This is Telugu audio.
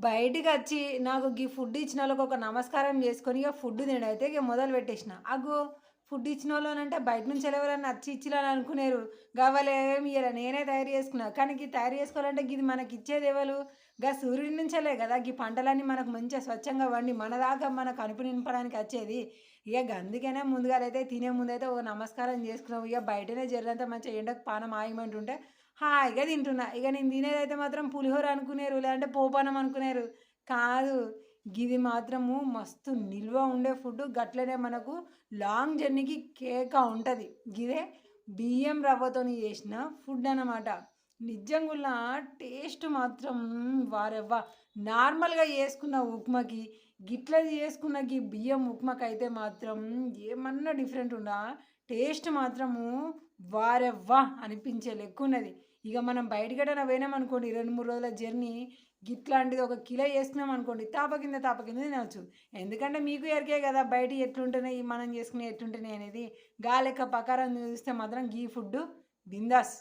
బయటికి వచ్చి నాకు గీ ఫుడ్ ఇచ్చిన వాళ్ళకి ఒక నమస్కారం చేసుకొని ఇక ఫుడ్ తినైతే ఇక మొదలు పెట్టేసిన అగో ఫుడ్ ఇచ్చిన వాళ్ళు అంటే బయట నుంచి ఎవరైనా నచ్చి ఇచ్చిలని అనుకునేరు. కావాలి ఏమి ఇయ్యాలి నేనే తయారు చేసుకున్నా. కానీ ఇది తయారు చేసుకోవాలంటే ఇది మనకి ఇచ్చేది ఎవరు? గా సూర్యుడి నుంచేలే కదా. ఈ పంటలన్నీ మనకు మంచిగా స్వచ్ఛంగా వండి మన దాకా మన కడుపు నింపడానికి వచ్చేది. ఇక అందుకనే ముందుగా అయితే తినే ముందైతే ఒక నమస్కారం చేసుకున్నాం. ఇక బయటనే జరంతా మంచిగా ఎండకు పానం ఆయమంటుంటే హాయిగా తింటున్నా. ఇక నేను తినేదైతే మాత్రం పులిహోర అనుకునేరు. లేదంటే పోపానం అనుకునేరు. కాదు. గిది మాత్రము మస్తు నిల్వ ఉండే ఫుడ్ గట్లనే మనకు లాంగ్ జర్నీకి కేక ఉంటుంది. గిదే బియ్యం రవ్వతోని చేసిన ఫుడ్ అన్నమాట. నిజంగా టేస్ట్ మాత్రం వారెవ్వ. నార్మల్గా చేసుకున్న ఉప్మాకి గిట్లది చేసుకున్న గీ బియ్యం ఉప్మాకి అయితే మాత్రం ఏమన్నా డిఫరెంట్ ఉన్నా టేస్ట్ మాత్రము వారెవ్వ అనిపించే లెక్కున్నది. ఇక మనం బయటకెటైనా పోయినాం అనుకోండి రెండు మూడు రోజుల జర్నీ గిట్లాంటిది ఒక కిలో వేసుకున్నాం అనుకోండి తాప కింద తాప కింద తినవచ్చు ఎందుకంటే మీకు ఎరికే కదా బయట ఎట్లుంటున్నాయి మనం చేసుకునే ఎట్లుంటున్నాయి అనేది. గాలెక్క ప్రకారం చూస్తే మాత్రం గీ ఫుడ్ బిందాస్.